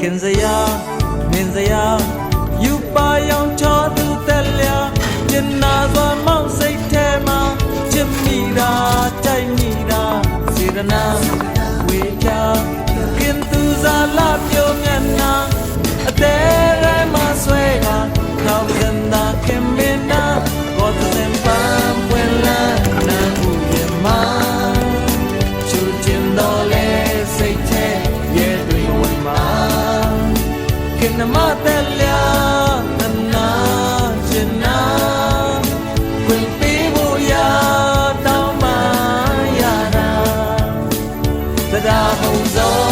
ခင်စရာမင်းစရာယူပါယောင်ချောသူတက်လျာညနာစွာမောက်စိတ်ထဲမှာချစ်မိတာကြိုက်မိတာစေရနာဝေချာခင်သူစားလာပြောမျက်နှာအသေးရဲမှာဆွဲကကောင်းစံသာခင် နမသက်လျာနနာချင်နာဝင်ပေးဖို့ရာတောင်းပါရတာတရားဟုံးစော